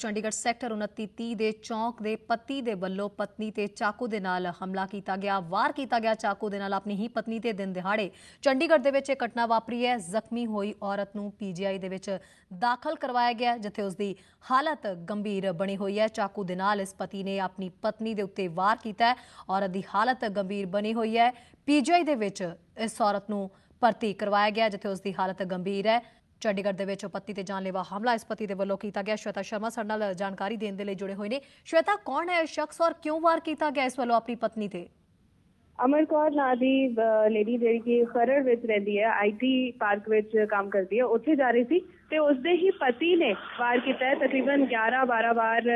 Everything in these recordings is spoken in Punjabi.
ਚੰਡੀਗੜ੍ਹ ਸੈਕਟਰ 2930 ਦੇ ਚੌਂਕ ਦੇ ਪਤੀ ਦੇ ਵੱਲੋਂ ਪਤਨੀ ਤੇ ਚਾਕੂ ਦੇ ਨਾਲ ਹਮਲਾ ਕੀਤਾ ਗਿਆ, ਵਾਰ ਕੀਤਾ ਗਿਆ ਚਾਕੂ ਦੇ ਨਾਲ ਆਪਣੀ ਹੀ ਪਤਨੀ ਤੇ ਦਿਨ ਦਿਹਾੜੇ। ਚੰਡੀਗੜ੍ਹ ਦੇ ਵਿੱਚ ਇਹ ਘਟਨਾ ਵਾਪਰੀ ਹੈ, ਜ਼ਖਮੀ ਹੋਈ ਔਰਤ ਨੂੰ ਪੀਜੀਆਈ ਦੇ ਵਿੱਚ ਦਾਖਲ ਕਰਵਾਇਆ ਗਿਆ, ਜਿੱਥੇ ਉਸ ਦੀ ਹਾਲਤ ਗੰਭੀਰ ਬਣੀ ਹੋਈ ਹੈ। ਚਾਕੂ ਦੇ ਨਾਲ ਇਸ ਪਤੀ ਨੇ ਆਪਣੀ ਪਤਨੀ ਦੇ ਉੱਤੇ ਵਾਰ ਕੀਤਾ ਔਰਤ ਦੀ ਹਾਲਤ ਗੰਭੀਰ ਬਣੀ ਹੋਈ ਹੈ। ਪੀਜੀਆਈ ਦੇ ਵਿੱਚ ਇਸ ਔਰਤ ਨੂੰ ਭਰਤੀ ਕਰਵਾਇਆ ਗਿਆ, ਜਿੱਥੇ ਉਸ ਦੀ ਹਾਲਤ ਗੰਭੀਰ ਹੈ। ਚੰਡੀਗੜ੍ਹ ਦੇ ਵਿੱਚ ਪਤੀ ਤੇ ਜਾਨਲੇਵਾ ਹਮਲਾ ਇਸ ਪਤੀ ਦੇ ਵੱਲੋਂ ਕੀਤਾ ਗਿਆ ਸ਼ਵੇਤਾ ਸ਼ਰਮਾ ਸਾਡੇ ਨਾਲ ਜਾਣਕਾਰੀ ਦੇਣ ਦੇ ਲਈ ਜੁੜੇ ਹੋਏ ਨੇ। ਸ਼ਵੇਤਾ ਕੌਣ ਹੈ ਇਹ ਸ਼ਖਸ ਔਰ ਕਿਉਂ ਵਾਰ ਕੀਤਾ ਗਿਆ ਇਸ ਵੱਲੋਂ ਆਪਣੀ ਪਤਨੀ ਤੇ? ਅਮਰ ਕੌਰ ਨਾਂ ਦੀ ਲੇਡੀ ਜਿਹੜੀ ਕਿ ਖਰੜ ਵਿੱਚ ਰਹਿੰਦੀ ਹੈ ਆਈਟੀ ਪਾਰਕ ਵਿੱਚ ਕੰਮ ਕਰਦੀ ਹੈ ਉੱਥੇ ਜਾ ਰਹੀ ਸੀ ਤੇ ਉਸਦੇ ਹੀ ਪਤੀ ਨੇ ਵਾਰ ਕੀਤਾ ਤਕਰੀਬਨ 11 12 ਵਾਰ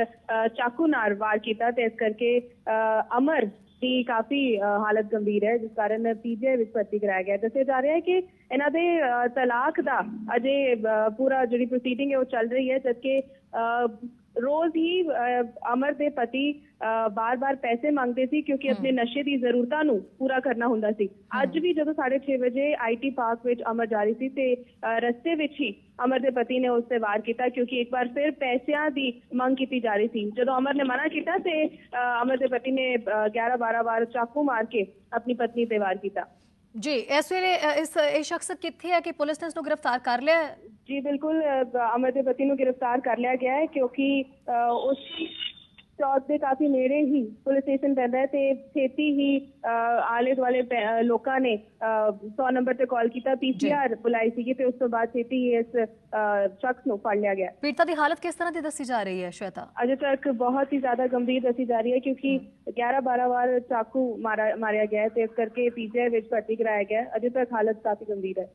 ਚਾਕੂ ਨਾਲ ਵਾਰ ਕੀਤਾ ਤੇ ਇਸ ਕਰਕੇ ਅ, ਅਮਰ ਦੀ ਕਾਫੀ ਅ, ਹਾਲਤ ਗੰਭੀਰ ਹੈ ਜਿਸ ਕਾਰਨ ਪੀਜੀਆਈ ਵਿੱਚ ਭਰਤੀ ਕਰਾਇਆ ਗਿਆ ਦੱਸਿਆ ਜਾ ਰਿਹਾ ਹੈ ਕਿ ਇਹਨਾਂ ਦੇ ਅ, ਤਲਾਕ ਦਾ ਅਜੇ ਅ, ਪੂਰਾ ਜਿਹੜੀ ਪ੍ਰੋਸੀਡਿੰਗ ਹੈ ਉਹ ਚੱਲ ਰਹੀ ਹੈ ਜਦਕਿ ਅ, ਰੋਜ਼ ਹੀ ਅਮਰ ਦੇ ਪਤੀ ਬਾਰ-ਬਾਰ ਪੈਸੇ ਮੰਗਦੇ ਸੀ ਕਿਉਂਕਿ ਆਪਣੇ ਨਸ਼ੇ ਦੀ ਜ਼ਰੂਰਤਾਂ ਨੂੰ ਪੂਰਾ ਕਰਨਾ ਹੁੰਦਾ ਸੀ ਅੱਜ ਵੀ ਜਦੋਂ 6:30 ਵਜੇ ਆਈਟੀ ਪਾਰਕ ਵਿੱਚ ਅਮਰ ਜਾ ਰਹੀ ਸੀ ਤੇ ਰਸਤੇ ਵਿੱਚ ਹੀ ਅਮਰ ਦੇ ਪਤੀ ਨੇ ਉਸ ਤੇ ਵਾਰ ਕੀਤਾ ਕਿਉਂਕਿ ਇੱਕ ਵਾਰ ਫਿਰ ਪੈਸਿਆਂ ਦੀ ਮੰਗ ਕੀਤੀ ਜਾ ਰਹੀ ਸੀ ਜਦੋਂ ਅਮਰ ਨੇ ਮਨਾ ਕੀਤਾ ਤੇ ਅਮਰ ਦੇ ਪਤੀ ਨੇ 11-12 ਵਾਰ ਚਾਕੂ ਮਾਰ ਕੇ ਆਪਣੀ ਪਤਨੀ ਤੇ ਵਾਰ ਕੀਤਾ ਜੀ ਇਸ ਵੇਲੇ ਅ, ਇਸ ਇਹ ਸ਼ਖਸ ਕਿੱਥੇ ਹੈ ਕਿ ਪੁਲਿਸ ਨੇ ਇਸ ਨੂੰ ਗ੍ਰਿਫਤਾਰ ਕਰ ਲਿਆ ਹੈ? ਜੀ ਬਿਲਕੁਲ ਅਮਰ ਦੇ ਪਤੀ ਨੂੰ ਗ੍ਰਿਫਤਾਰ ਕਰ ਲਿਆ ਗਿਆ ਹੈ ਕਿਉਂਕਿ ਅ, ਉਸ ਚੌਕ ਦੇ ਕਾਫੀ ਨੇੜੇ ਹੀ ਪੁਲਿਸ ਸਟੇਸ਼ਨ ਪੈਂਦਾ ਹੈ ਤੇ ਛੇਤੀ ਹੀ ਅ, ਆਲੇ ਦੁਆਲੇ ਪੈ- ਅ, ਲੋਕਾਂ ਨੇ 100 ਨੰਬਰ ਤੇ ਕਾਲ ਕੀਤਾ ਪੀਸੀਆਰ ਬੁਲਾਈ ਸੀਗੀ ਤੇ ਉਸ ਤੋਂ ਬਾਅਦ ਛੇਤੀ ਹੀ ਇਸ ਅ, ਸ਼ਖਸ ਨੂੰ ਫੜ ਲਿਆ ਗਿਆ। ਪੀੜਤਾ ਦੀ ਹਾਲਤ ਕਿਸ ਤਰ੍ਹਾਂ ਦੀ ਦੱਸੀ ਜਾ ਰਹੀ ਹੈ ਸ਼ਵੇਤਾ? ਅਜੇ ਤੱਕ ਬਹੁਤ ਹੀ ਜ਼ਿਆਦਾ ਗੰਭੀਰ ਦੱਸੀ ਜਾ ਰਹੀ ਹੈ ਕਿਉਂਕਿ 11-12 ਵਾਰ ਚਾਕੂ ਮਾਰਾ ਮਾਰਿਆ ਗਿਆ ਹੈ ਤੇ ਇਸ ਕਰਕੇ ਪੀਜੀਆਈ ਵਿੱਚ ਭਰਤੀ ਕਰਾਇਆ ਗਿਆ ਹੈ। ਅਜੇ ਤੱਕ ਹਾਲਤ ਕਾਫੀ ਗੰਭੀਰ ਹੈ।